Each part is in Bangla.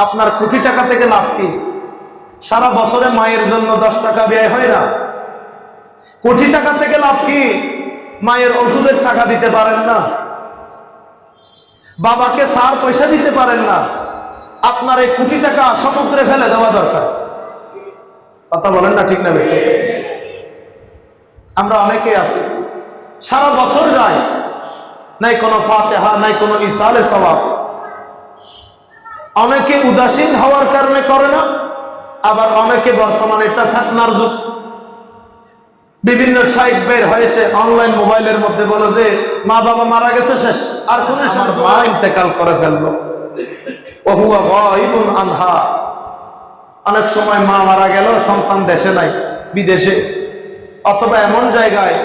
আপনার কোটি টাকা থেকে লাভ কি? সারা বছরে মায়ের জন্য দশ টাকা ব্যয় হয় না? কোটি টাকা থেকে লাভ কি? মায়ের ওষুধের টাকা দিতে পারেন না? বাবাকে সার পয়সা দিতে পারেন না? আপনার এই কোটি টাকা সমুদ্রে ফেলে দেওয়া দরকার। কথা বলেন না ঠিক না বেঠে? আমরা অনেকে আছি। সারা বছর যায়, নাই কোনো ফাতেহা, নাই কোনো ইসালে সবাব অনেকে উদাসীন হওয়ার কারণে করে না আবার অনেকে বর্তমানে এটা ফেতনার যুগ। বিভিন্ন সাইট বের হয়েছে অনলাইন মোবাইলের মধ্যে বলে যে মা বাবা মারা গেছে শেষ আর কোন আমার মা ইন্তেকাল করে ফেলল। ওহুয়া আনহা। অনেক সময় মা মারা গেল সন্তান দেশে নাই বিদেশে। অথবা এমন জায়গায়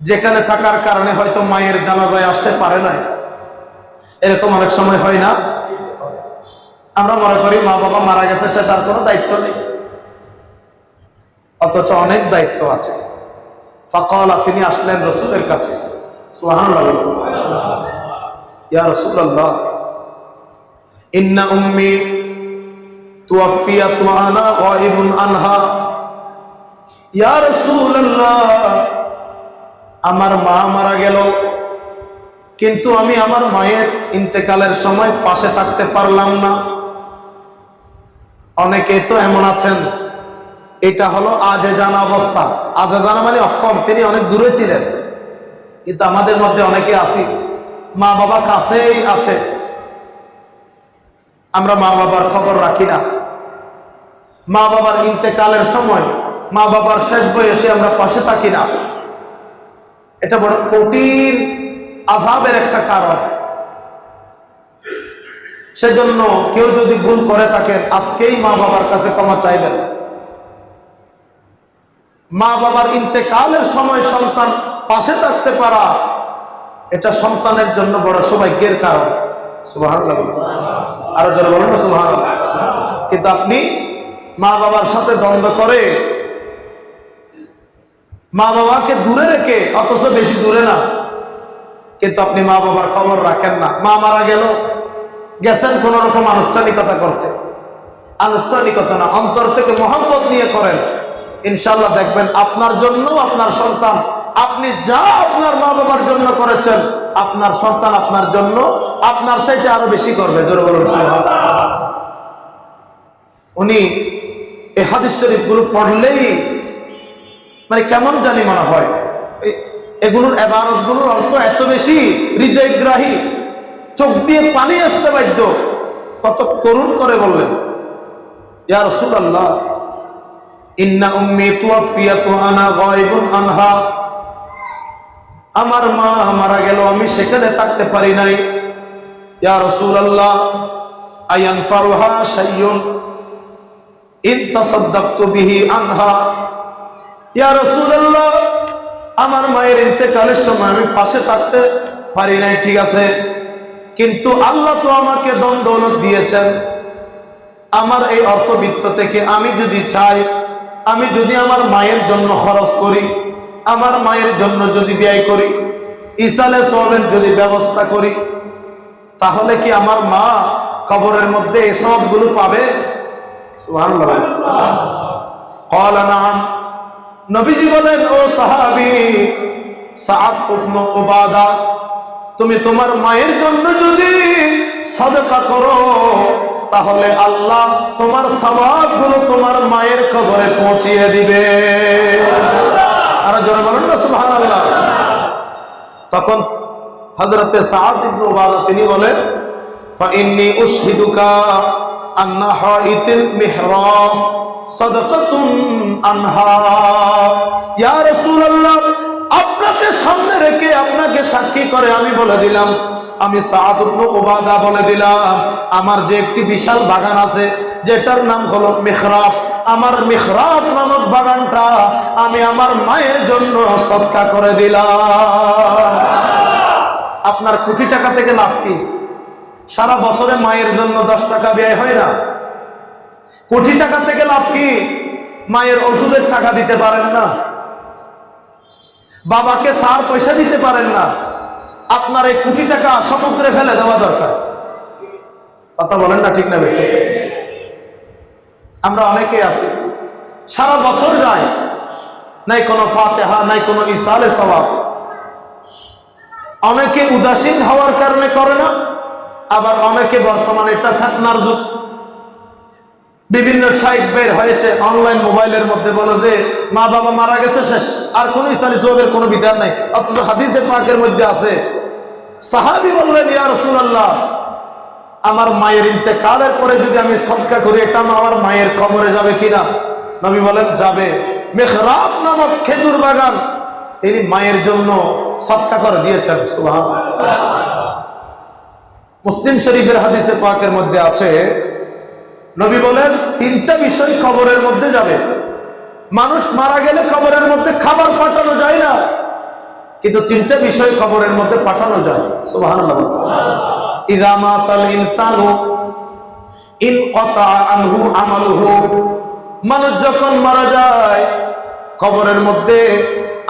যেখানে থাকার কারণে হয়তো মায়ের জানাজায় আসতে পারে নাই। এরকম অনেক সময় হয় না। আমরা মনে করি মা বাবা মারা গেছে, শেষ আর কোনো দায়িত্ব নেই। অথচ অনেক দায়িত্ব আছে। ফকালা, তিনি আসলেন রসুলের কাছে। উম্মি আমার মা মারা গেল। কিন্তু আমি আমার মায়ের ইন্তেকালের সময় পাশে থাকতে পারলাম না। অনেকে তো এমন আছেন, এটা হলো আজে জানা অবস্থা। আজে জানা মানে অক্ষম, তিনি অনেক দূরে ছিলেন, কিন্তু আমাদের মধ্যে অনেকে আছি। মা বাবা কাছেই আছে। আমরা মা বাবার খবর রাখি না। মা বাবার ইন্তেকালের সময়, মা বাবার শেষ বয়সে আমরা পাশে থাকি না। এটা বড় কঠিন আজাবের একটা কারণ। সেজন্য কেউ যদি ভুল করে থাকেন, আজকেই মা বাবার কাছে ক্ষমা চাইবেন। মা বাবার ইন্তেকালের সময় সন্তান পাশে থাকতে পারা, এটা সন্তানের জন্য বড় সৌভাগ্যের কারণ। সুবাহান আরও যারা বলেন না সুবাহান কিন্তু আপনি মা বাবার সাথে দ্বন্দ্ব করে, মা বাবাকে দূরে রেখে, অথচ বেশি দূরে না কিন্তু আপনি মা বাবার খবর রাখেন না। মা মারা গেল, গেছেন কোন রকম আনুষ্ঠানিকতা করতে। আনুষ্ঠানিকতা না, অন্তর থেকে মোহাম্মত নিয়ে করেন। ইনশাল্লাহ দেখবেন আপনার জন্য আপনার সন্তান, আপনি যা আপনার মা বাবার জন্য করেছেন, আপনার সন্তান আপনার জন্য, আপনার চাইতে আরও বেশি করবে। জোরে বলুন উনি এই হাদিস শরীফগুলো পড়লেই মানে কেমন জানি মনে হয় এগুলোর এবারতগুলোর অর্থ এত বেশি, হৃদয়গ্রাহী। চোখ দিয়ে পানি আসতে বাধ্য। কত করুণ করে বললেন। আমার মা মারা গেল আমি সেখানে থাকতে পারি নাই। ইয়া রাসূলুল্লাহ বিহি আনহা। ইয়া আমার মায়ের ইন্তেকালের সময় আমি পাশে থাকতে পারি নাই ঠিক আছে? কিন্তু আল্লাহ তো আমাকে দ্বন্দ্ব দিয়েছেন। আমার এই অর্থবিত্ত থেকে আমি যদি চাই আমি যদি আমার মায়ের জন্য খরচ করি আমার মায়ের জন্য যদি ব্যয় করি ইসালে সবের যদি ব্যবস্থা করি তাহলে কি আমার মা কবরের মধ্যে এই সবগুলো পাবে? সুহান কলানাম নবীজি বলেন, ও সাহাবি সাদ উবনু উবাদা, তুমি তোমার মায়ের জন্য যদি সদকা করো, তাহলে আল্লাহ তোমার সবাবগুলো তোমার মায়ের কবরে পৌঁছিয়ে দিবে। আর জোরে বলেন না সুহান আল্লাহ তখন হজরতে সাদ ইবনু উবাদা, তিনি বলেন ফাইন্নি উশহিদুকা আন্না হাইতিল মিহরাব। আনহা। ইয়া আপনাকে সামনে রেখে আপনাকে সাক্ষী করে আমি বলে দিলাম। আমি ওবাদা বলে দিলাম। আমার যে একটি বিশাল বাগান আছে, যেটার নাম হলো মেহরাফ আমার মেহরাফ নামক বাগানটা আমি আমার মায়ের জন্য সৎকা করে দিলাম। আপনার কোটি টাকা থেকে লাভ কি? সারা বছরে মায়ের জন্য দশ টাকা ব্যয় হয় না? কোটি টাকা থেকে লাভ কি? মায়ের ওষুধের টাকা দিতে পারেন না। বাবাকে সার পয়সা দিতে পারেন না। আপনার এই কোটি টাকা সমুদ্রে ফেলে দেওয়া দরকার। কথা বলেন না ঠিক না বেঠিক আমরা অনেকে আছি। সারা বছর যায়। নাই কোনো ফাতেহা, নাই কোনো ইসালে সবাব অনেকে উদাসীন হওয়ার কারণে করে না। আবার অনেকে বর্তমানে এটা ফেতনার যুগ। বিভিন্ন সাইট বের হয়েছে অনলাইন মোবাইলের মধ্যে বলে যে, মা বাবা মারা গেছে শেষ, আর কোন ইসালি সবের কোনো বিধান নাই, অথচ হাদিসে পাকের মধ্যে আছে। সাহাবি বললেন, ইয়া রাসূলুল্লাহ, আমার মায়ের ইন্তেকালের পরে যদি আমি সদকা করি, এটা আমার মায়ের কবরে যাবে কিনা? নবী বলেন, যাবে। মেহরাব নামক খেজুর বাগান, তিনি মায়ের জন্য সৎকা করে দিয়েছেন সুবহান মুসলিম শরীফের হাদিসে পাকের মধ্যে আছে নবী বলেন, তিনটা বিষয় কবরের মধ্যে যাবে। মানুষ মারা গেলে কবরের মধ্যে খাবার পাঠানো যায় না। কিন্তু তিনটা বিষয় কবরের মধ্যে পাঠানো যায়। কতা আনহু মানুষ যখন মারা যায়, কবরের মধ্যে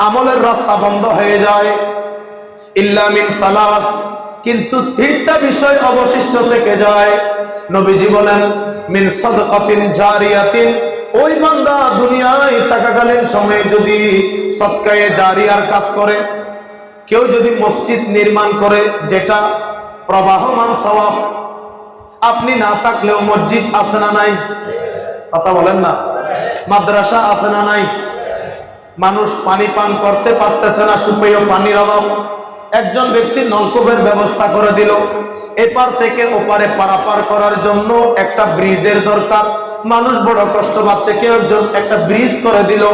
আমলের রাস্তা বন্ধ হয়ে যায়। সালাস, কিন্তু তিনটা বিষয় অবশিষ্ট থেকে যায়। নবীজি বলেন, মিন সদকাতিন জারিয়াতিন ওই বান্দা দুনিয়ায় থাকাকালীন সময়ে যদি সৎকায়ে জারিয়ার কাজ করে, কেউ যদি মসজিদ নির্মাণ করে যেটা প্রবাহমান সওয়াব, আপনি না থাকলেও মসজিদ আছে না নাই? কথা বলেন না। মাদ্রাসা আছে না নাই? মানুষ পানি পান করতে পারতেছে না, সুপেয় পানির অভাব। একজন ব্যক্তি নলকূপের ব্যবস্থা করে দিল। এপার থেকে ওপারে পারাপার করার জন্য একটা ব্রিজের দরকার। মানুষ বড় কষ্ট পাচ্ছে, কেউ একজন একটা ব্রিজ করে দিল।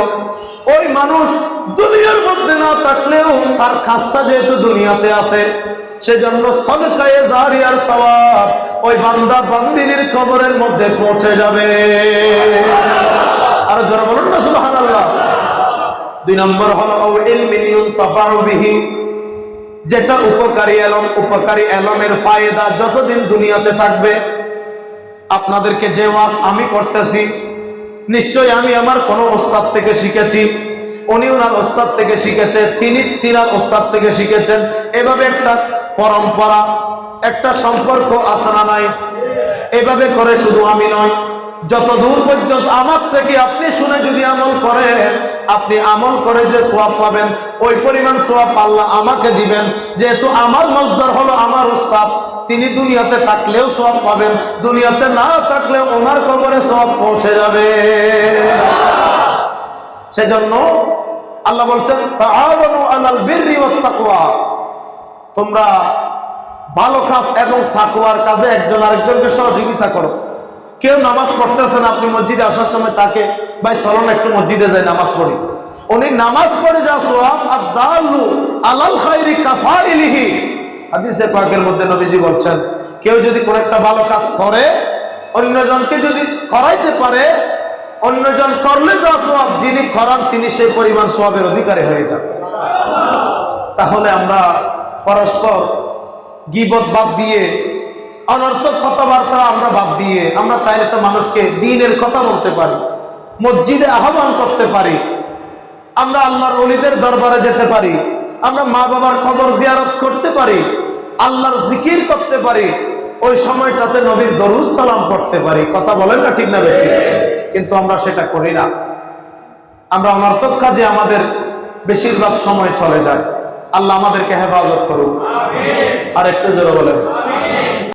ওই মানুষ দুনিয়ার মধ্যে না থাকলেও তার খাসটা যেহেতু দুনিয়াতে আছে, সেজন্য সদকায়ে জারিয়ার সওয়াব ওই বান্দা বান্দিনীর কবরের মধ্যে পৌঁছে যাবে। আর যারা বলুন না, সুবহানাল্লাহ। দুই নম্বর হলো ইলমিন ইউনতাফাউ বিহি যেটা উপকারী এলম, উপকারী এলমের ফায়দা যতদিন দুনিয়াতে থাকবে, আপনাদেরকে যে ওয়াজ আমি করতেছি নিশ্চয় আমি আমার কোন ওস্তাদ থেকে শিখেছি, উনি ওনার ওস্তাদ থেকে শিখেছে, তিনি তিনার ওস্তাদ থেকে শিখেছেন। এভাবে একটা পরম্পরা, একটা সম্পর্ক আসানা নাই? এভাবে করে শুধু আমি নয় যত দূর পর্যন্ত আমার থেকে আপনি শুনে যদি আমল করেন, আপনি আমল করে যে সোয়াব পাবেন, ওই পরিমাণ সোয়াব আল্লাহ আমাকে দিবেন। যেহেতু আমার মজদর হলো আমার উস্তাদ, তিনি দুনিয়াতে থাকলেও সোয়াব পাবেন, দুনিয়াতে না থাকলে ওনার কবরে সোয়াব পৌঁছে যাবে। সেজন্য আল্লাহ বলছেন তোমরা ভালো কাজ এবং তাকওয়ার কাজে একজন আরেকজনকে সহযোগিতা করো। কেউ নামাজ পড়তেছেন আপনি মসজিদে আসার সময় তাকে, ভাই চলন একটু মসজিদে যাই, নামাজ পড়ি। উনি নামাজ পড়ে যা সোয়াব আর আলাল কাফাইলিহি। হাদিসে পাকের মধ্যে নবীজি বলছেন, কেউ যদি কোন একটা ভালো কাজ করে, অন্যজনকে যদি করাইতে পারে, অন্যজন করলে যা সোয়াব, যিনি করান তিনি সেই পরিমাণ সোয়াবের অধিকারী হয়ে যান। তাহলে আমরা পরস্পর গিবত বাদ দিয়ে অনর্থক কথাবার্তা আমরা বাদ দিয়ে আমরা চাইলে তো মানুষকে দিনের কথা বলতে পারি, মসজিদে আহ্বান করতে পারি, আমরা আল্লাহর অলিদের দরবারে যেতে পারি, আমরা মা বাবার খবর জিয়ারত করতে পারি, আল্লাহর জিকির করতে পারি, ওই সময়টাতে নবীর দরুজ সালাম করতে পারি। কথা বলেন না ঠিক না বেঠিক? কিন্তু আমরা সেটা করি না। আমরা অনর্থক কাজে আমাদের বেশিরভাগ সময় চলে যায়। আল্লাহ আমাদেরকে হেফাজত করুন। আর একটু জোরে বলেন।